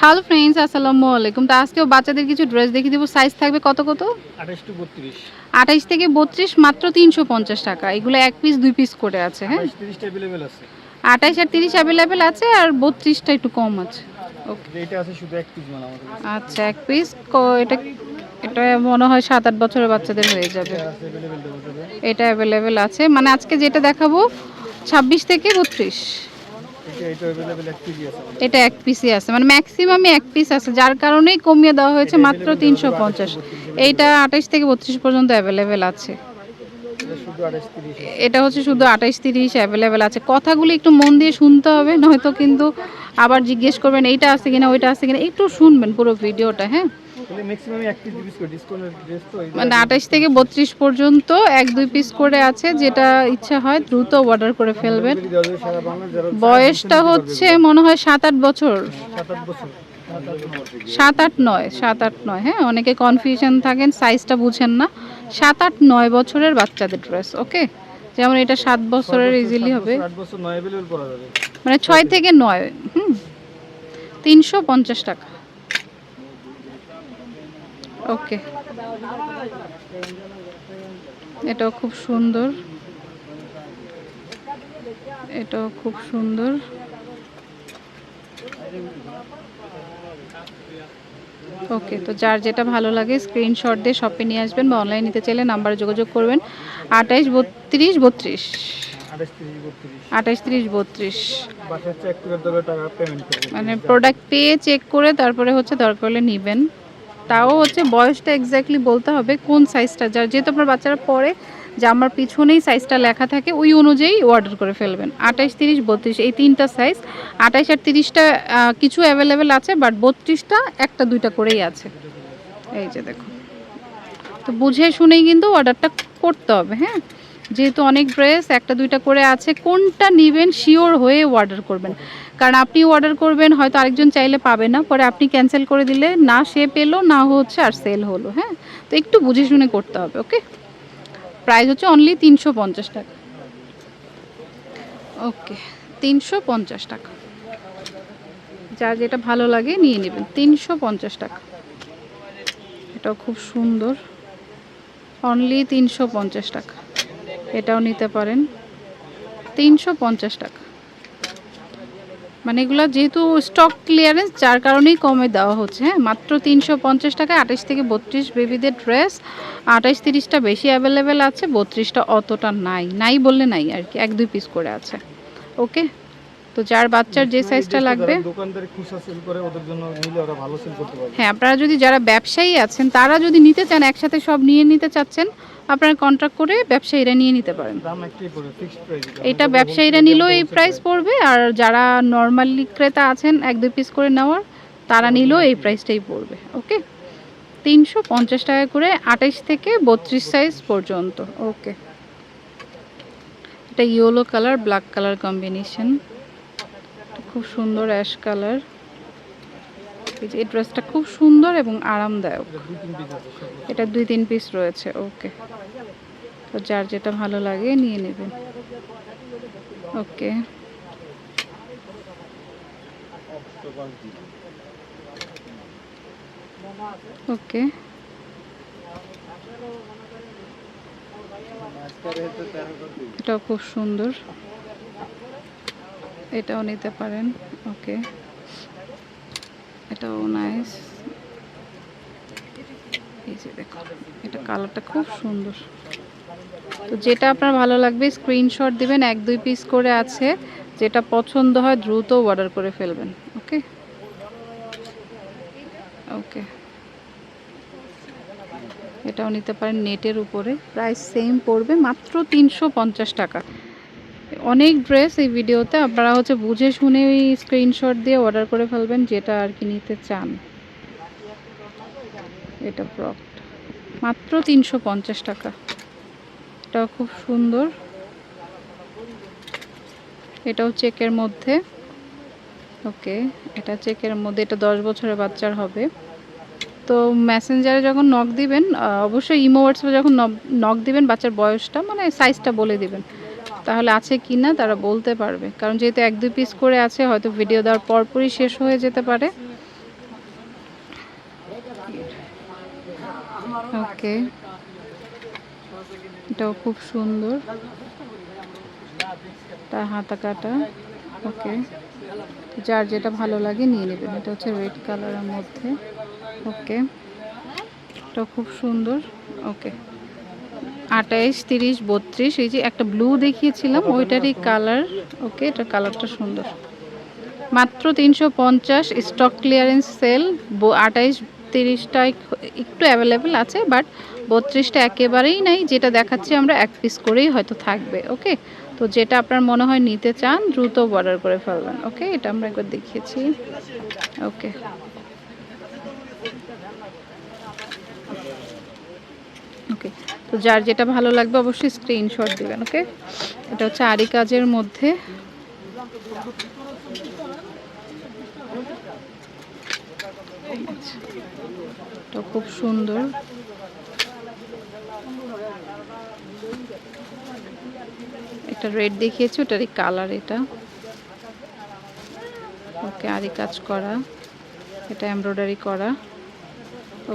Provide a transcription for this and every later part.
Hello friends আসসালামু আলাইকুম। তো আজকেও বাচ্চাদের কিছু ড্রেস দেখিয়ে দেবো। সাইজ থাকবে কত কত? আঠাইশ থেকে বত্রিশ মাত্র তিনশো পঞ্চাশ টাকা। এগুলো এক পিস দুই পিস করে আছে হ্যাঁ? আঠাইশ আর তিরিশ অ্যাভেলেবেল আছে আর বত্রিশটা একটু কম আছে। ওকে এটা আছে শুধু এক পিস মানে আমাদের আচ্ছা এক পিস এটা এটা মনে হয় সাত আট বছরের বাচ্চাদের হয়ে যাবে। এটা আছে যাবে এটা অ্যাভেলেবেল আছে। মানে আজকে যেটা দেখাবো ছাব্বিশ থেকে বত্রিশ। এটা এক পিসই আছে মানে ম্যাক্সিমামই এক পিস আছে। যার কারণেই কমিয়ে দেওয়া হয়েছে মাত্র তিনশো পঞ্চাশ। এইটা আঠাইশ থেকে বত্রিশ পর্যন্ত অ্যাভেলেবেল আছে। এটা আঠাশ হচ্ছে শুধু আঠাইশ তিরিশ অ্যাভেলেবেল আছে। কথাগুলি একটু মন দিয়ে শুনতে হবে নয়তো কিন্তু আবার জিজ্ঞেস করবেন এইটা আছে কিনা ওইটা আছে কিনা। একটু শুনবেন পুরো ভিডিওটা হ্যাঁ? মানে আঠাইশ থেকে বত্রিশ পর্যন্ত এক দুই পিস করে আছে যেটা ইচ্ছা হয় দ্রুত অর্ডার করে ফেলবেন। বয়সটা হচ্ছে মনে হয় সাত আট বছর। সাত আট নয় সাত আট নয় হ্যাঁ? অনেকে কনফিউশন থাকেন সাইজটা বুঝেন না। সাত আট নয় বছরের বাচ্চাদের ড্রেস ওকে যেমন এটা সাত বছরের ইজিলি হবে। মানে ছয় থেকে নয় হুম? তিনশো পঞ্চাশ টাকা। ওকে। এটাও খুব সুন্দর। এটাও খুব সুন্দর। ওকে তো যার যেটা ভালো লাগে স্ক্রিনশট দিয়ে শপে নিয়ে আসবেন বা অনলাইন নিতে চাইলে নাম্বারে যোগাযোগ করবেন। আঠাইশ বত্রিশ বত্রিশ। আঠাশ তিরিশ বত্রিশ। মানে প্রোডাক্ট পেয়ে চেক করে তারপরে হচ্ছে দরকার হলে নেবেন। তাও হচ্ছে বয়সটা এক্স্যাক্টলি বলতে হবে কোন সাইজটা যার যেহেতু আপনার বাচ্চারা পরে যে আমার পিছনেই সাইজটা লেখা থাকে, ওই অনুযায়ী অর্ডার করে ফেলবেন। আঠাইশ, তিরিশ, বত্রিশ, এই তিনটা সাইজ আঠাইশ আর তিরিশটা কিছু অ্যাভেলেবেল আছে বাট বত্রিশটা একটা, দুইটা করেই আছে। এই যে দেখো তো বুঝে শুনেই কিন্তু অর্ডারটা করতে হবে হ্যাঁ? যেহেতু অনেক ড্রেস, একটা, দুইটা করে আছে, কোনটা নেবেন শিওর হয়ে অর্ডার করবেন। কারণ আপনি অর্ডার করবেন, হয়তো আরেকজন চাইলে পাবে না, পরে আপনি ক্যান্সেল করে দিলে না সে পেল, না হচ্ছে আর সেল হলো হ্যাঁ? তো একটু বুঝে শুনে করতে হবে, ওকে? প্রাইস হচ্ছে অনলি তিনশো পঞ্চাশ টাকা। ওকে, তিনশো পঞ্চাশ টাকা। যার যেটা ভালো লাগে নিয়ে নেবেন, তিনশো পঞ্চাশ টাকা। এটাও খুব সুন্দর। অনলি তিনশো পঞ্চাশ টাকা। এটাও নিতে পারেন। তিনশো পঞ্চাশ টাকা। মানে এগুলো যেহেতু স্টক ক্লিয়ারেন্স যার কারণেই কমে দেওয়া হচ্ছে। হ্যাঁ মাত্র তিনশো পঞ্চাশ টাকা আঠাশ থেকে বত্রিশ বেবিদের ড্রেস আঠাশ তিরিশটা বেশি অ্যাভেলেবেল আছে, বত্রিশটা অতটা নাই। নাই বললে নাই আর কি, এক দুই পিস করে আছে। ওকে তো যার বাচ্চার যে সাইজটা লাগবে দোকানদার খুচরা সেল করে ওদের জন্য নিলে ওরা ভালো সেল করতে পারবে। হ্যাঁ আপনারা যদি যারা ব্যবসায়ী আছেন তারা যদি নিতে চান একসাথে সব নিয়ে নিতে চাচ্ছেন আপনারা কন্ট্রাক্ট করে ব্যবসায়ীরা নিয়ে নিতে পারেন। এটা ব্যবসায়ীরা নিলেও এই প্রাইস পড়বে আর যারা নর্মালি ক্রেতা আছেন এক দুই পিস করে নেওয়ার তারা নিলেও এই প্রাইসটাই পড়বে ওকে তিনশো পঞ্চাশ টাকা করে আঠাইশ থেকে বত্রিশ সাইজ পর্যন্ত ওকে এটা yellow colour black colour combination খুব সুন্দর অ্যাশ কালার। এই ড্রেসটা খুব সুন্দর এবং আরামদায়ক। এটা দুই তিন পিস রয়েছে, ওকে। তো যার যেটা ভালো লাগে নিয়ে নেবেন। ওকে। ওকে। এটাও খুব সুন্দর। এটাও নিতে পারেন, ওকে। এটাও নাইস এই যে দেখো, এটা কালারটা খুব সুন্দর। তো যেটা আপনার ভালো লাগবে স্ক্রিনশট দিবেন, এক, দুই পিস করে আছে। যেটা পছন্দ হয়, দ্রুত অর্ডার করে ফেলবেন, ওকে? ওকে। এটাও নিতে পারেন নেটের উপরে। প্রাইস সেম পড়বে মাত্র তিনশো পঞ্চাশ টাকা। অনেক ড্রেস এই ভিডিওতে আপনারা হচ্ছে বুঝে শুনে ওই স্ক্রিনশট দিয়ে অর্ডার করে ফেলবেন, যেটা আর কি নিতে চান। এটা ফ্রকটা মাত্র তিনশো পঞ্চাশ টাকা। এটাও খুব সুন্দর। এটাও চেকের মধ্যে। ওকে, এটা চেকের মধ্যে, এটা দশ বছরের বাচ্চার হবে। তো মেসেঞ্জারে যখন নক দিবেন অবশ্যই ইমো হোয়াটসঅ্যাপে যখন নক দিবেন, বাচ্চার বয়সটা মানে সাইজটা বলে দিবেন। তাহলে আছে কি না তারা বলতে পারবে। কারণ যেহেতু এক দুই পিস করে আছে, হয়তো ভিডিও দেওয়ার পরপরই শেষ হয়ে যেতে পারে। ওকে এটাও খুব সুন্দর। তার হাতা কাটা। ওকে যার যেটা ভালো লাগে নিয়ে নেবেন। এটা হচ্ছে রেড কালারের মধ্যে। ওকে এটাও খুব সুন্দর। ওকে আঠাইশ, তিরিশ, বত্রিশ, এই যে একটা ব্লু দেখিয়েছিলাম, ওইটারই কালার ওকে এটা কালারটা সুন্দর। মাত্র তিনশো পঞ্চাশ স্টক ক্লিয়ারেন্স সেল আঠাইশ, তিরিশটা একটু অ্যাভেলেবেল আছে বাট বত্রিশটা একেবারেই নাই, যেটা দেখাচ্ছি আমরা এক পিস করেই হয়তো থাকবে ওকে তো যেটা আপনার মনে হয় নিতে চান, দ্রুত অর্ডার করে ফেলবেন ওকে এটা আমরা একবার দেখিয়েছি ওকে ওকে তো যার যেটা ভালো লাগবে অবশ্যই স্ক্রিনশট দিবেন ওকে এটা হচ্ছে আরি কাজের মধ্যে। এটা খুব সুন্দর। একটা রেড দেখিয়েছি, ওটারই কালার এটা। ওকে, আরি কাজ করা। এটা এমব্রয়ডারি করা।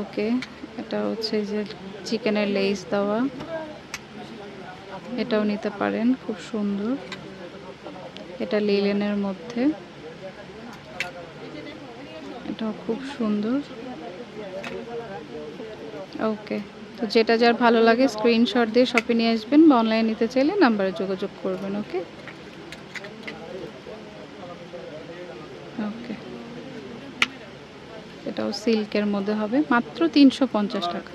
ওকে, এটা হচ্ছে যে চিকেনের লেস দেওয়া। এটাও নিতে পারেন, খুব সুন্দর। এটা লিলেনের মধ্যে। এটাও খুব সুন্দর। ওকে, তো যেটা যার ভালো লাগে স্ক্রিনশট দিয়ে শপে নিয়ে আসবেন বা অনলাইনে নিতে চাইলে নাম্বারে যোগাযোগ করবেন, ওকে? ওকে। এটাও সিল্কের মধ্যে হবে, মাত্র তিনশো পঞ্চাশ টাকা।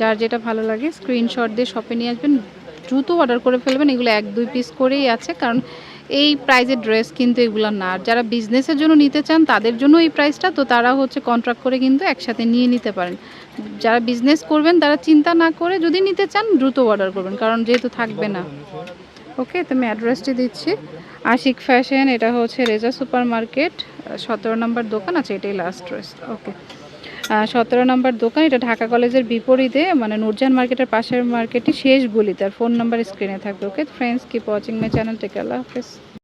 যার যেটা ভালো লাগে স্ক্রিনশট দিয়ে শপে নিয়ে আসবেন, দ্রুত অর্ডার করে ফেলবেন, এগুলো এক, দুই পিস করেই আছে, কারণ এই প্রাইজের ড্রেস কিন্তু এগুলো না। যারা বিজনেসের জন্য নিতে চান, তাদের জন্য এই প্রাইসটা তো তারা হচ্ছে কন্ট্রাক্ট করে কিন্তু একসাথে নিয়ে নিতে পারেন। যারা বিজনেস করবেন, তারা চিন্তা না করে যদি নিতে চান, দ্রুত অর্ডার করবেন, কারণ যেহেতু থাকবে না। ওকে তো আমি অ্যাড্রেসটি দিচ্ছি। আশিক ফ্যাশন এটা হচ্ছে রেজা সুপার মার্কেট সতেরো নম্বর দোকান আছে, এটাই লাস্ট ড্রেস ওকে সতেরো নম্বর দোকান, এটা ঢাকা কলেজের বিপরীতে মানে নুরজান মার্কেটের পাশের মার্কেটটি শেষ গুলি তার ফোন নাম্বার স্ক্রিনে থাকবে okay friends keep watching my channel tech আল্লাহ হাফেজ।